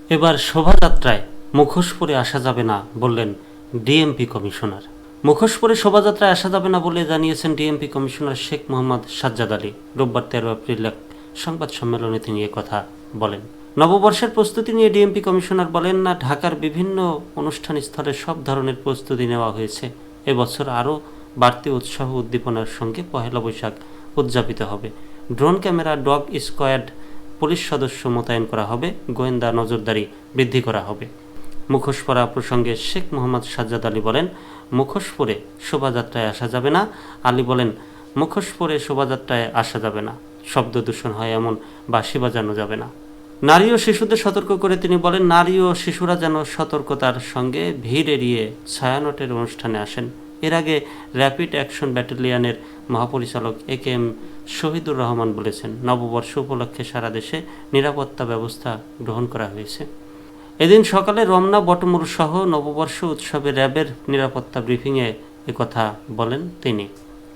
এবার শোভাযাত্রায় মুখোশ পরে আসা যাবে না বললেন ডিএমপি কমিশনার। মুখোশ পরে শোভাযাত্রায় আসা যাবে না বলে জানিয়েছেন ডিএমপি কমিশনার শেখ মোহাম্মদ সাজ্জাদ আলী। রোববার তেরো এপ্রিল এক সংবাদ সম্মেলনে তিনি কথা বলেন। নববর্ষের প্রস্তুতি নিয়ে ডিএমপি কমিশনার বলেন, না, ঢাকার বিভিন্ন অনুষ্ঠান স্থলে সব ধরনের প্রস্তুতি নেওয়া হয়েছে। এবছর আরও বাড়তি উৎসাহ উদ্দীপনার সঙ্গে পহেলা বৈশাখ উদযাপিত হবে। Drone camera, dog squad police সদস্য মোতায়েন করা হবে, গোয়েন্দা নজরদারি বৃদ্ধি করা হবে। মুখোশ পরা প্রসঙ্গে শেখ মোহাম্মদ সাজ্জাদ আলী বলেন, মুখোশ পরে শোভাযাত্রায় আসা যাবে না। আলী বলেন, মুখোশ পরে শোভাযাত্রায় আসা যাবে না। শব্দ দূষণ হয় এমন বাঁশি বাজানো যাবে না। নারী ও শিশুদের সতর্ক করে তিনি বলেন, নারী ও শিশুরা যেন সতর্কতার সঙ্গে ভিড় এড়িয়ে ছায়ানটের অনুষ্ঠানে আসেন। এর আগে র্যাপিড অ্যাকশন ব্যাটালিয়নের মহাপরিচালক A K M Shahidur Rahman বলেছেন, নববর্ষ উপলক্ষে সারা দেশে নিরাপত্তা ব্যবস্থা গ্রহণ করা হয়েছে। এদিন সকালে রমনা বটমুর সহ নববর্ষ উৎসবে র্যাবের নিরাপত্তা ব্রিফিংয়ে একথা বলেন তিনি।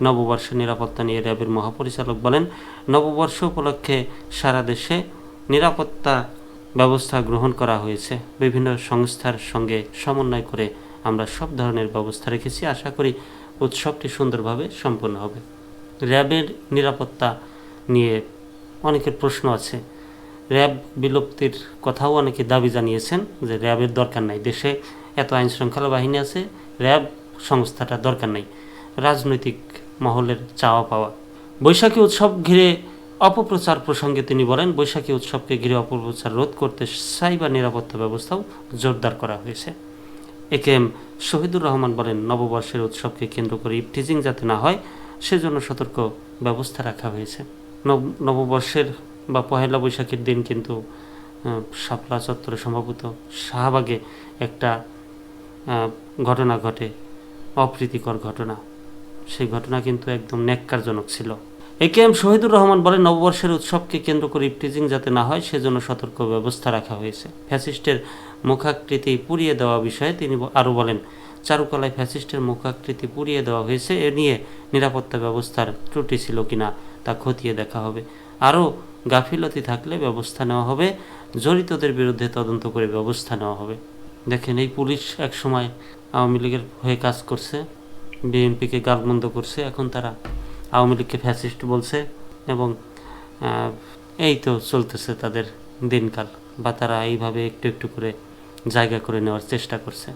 নববর্ষ নিরাপত্তা নিয়ে র্যাবের মহাপরিচালক বলেন, নববর্ষ উপলক্ষে সারা দেশে নিরাপত্তা ব্যবস্থা গ্রহণ করা হয়েছে। বিভিন্ন সংস্থার সঙ্গে সমন্বয় করে আমরা সব ধরনের ব্যবস্থা রেখেছি। আশা করি উৎসবটি সুন্দরভাবে সম্পন্ন হবে। র্যাবের নিরাপত্তা নিয়ে অনেকের প্রশ্ন আছে। র্যাব বিলুপ্তির কথাও অনেকে দাবি জানিয়েছেন যে র্যাবের দরকার নাই। দেশে এত আইন শৃঙ্খলা বাহিনী আছে, র্যাব সংস্থাটা দরকার নাই। রাজনৈতিক মহলের চাওয়া পাওয়া। বৈশাখী উৎসব ঘিরে অপপ্রচার প্রসঙ্গে তিনি বলেন, বৈশাখী উৎসবকে ঘিরে অপপ্রচার রোধ করতে সাইবার নিরাপত্তা ব্যবস্থাও জোরদার করা হয়েছে। এ এম শহীদুর রহমান বলেন, নববর্ষের উৎসবকে কেন্দ্র করে ইফটিজিং যাতে না হয়, সেজন্য সতর্ক ব্যবস্থা রাখা হয়েছে। নব- নববর্ষের বা পহেলা বৈশাখের দিন কিন্তু শাপলা চত্বরে সম্ভবত শাহবাগে একটা ঘটনা ঘটে, অপ্রীতিকর ঘটনা। সেই ঘটনা কিন্তু একদম ন্যাক্কারজনক ছিল। A K M Shahidur Rahman বলেন, নববর্ষের উৎসবকে কেন্দ্র করে ইফটিজিং যাতে না হয়, সেজন্য সতর্ক ব্যবস্থা রাখা হয়েছে। ফ্যাসিস্টের মুখাকৃতি পুড়িয়ে দেওয়া বিষয়ে তিনি আরও বলেন, চারুকলায় ফ্যাসিস্টের মুখাকৃতি পুড়িয়ে দেওয়া হয়েছে, এ নিয়ে নিরাপত্তা ব্যবস্থার ত্রুটি ছিল কিনা তা খতিয়ে দেখা হবে। আরও গাফিলতি থাকলে ব্যবস্থা নেওয়া হবে, জড়িতদের বিরুদ্ধে তদন্ত করে ব্যবস্থা নেওয়া হবে। দেখেন, এই পুলিশ এক সময় আওয়ামী লীগের হয়ে কাজ করছে, বিএনপিকে গালমন্দ করছে, এখন তারা আওয়ামী লীগকে ফ্যাসিস্ট বলছে এবং এই তো চলতেছে তাদের দিনকাল বা তারা এইভাবে একটু একটু করে জায়গা করে নেওয়ার চেষ্টা করছে।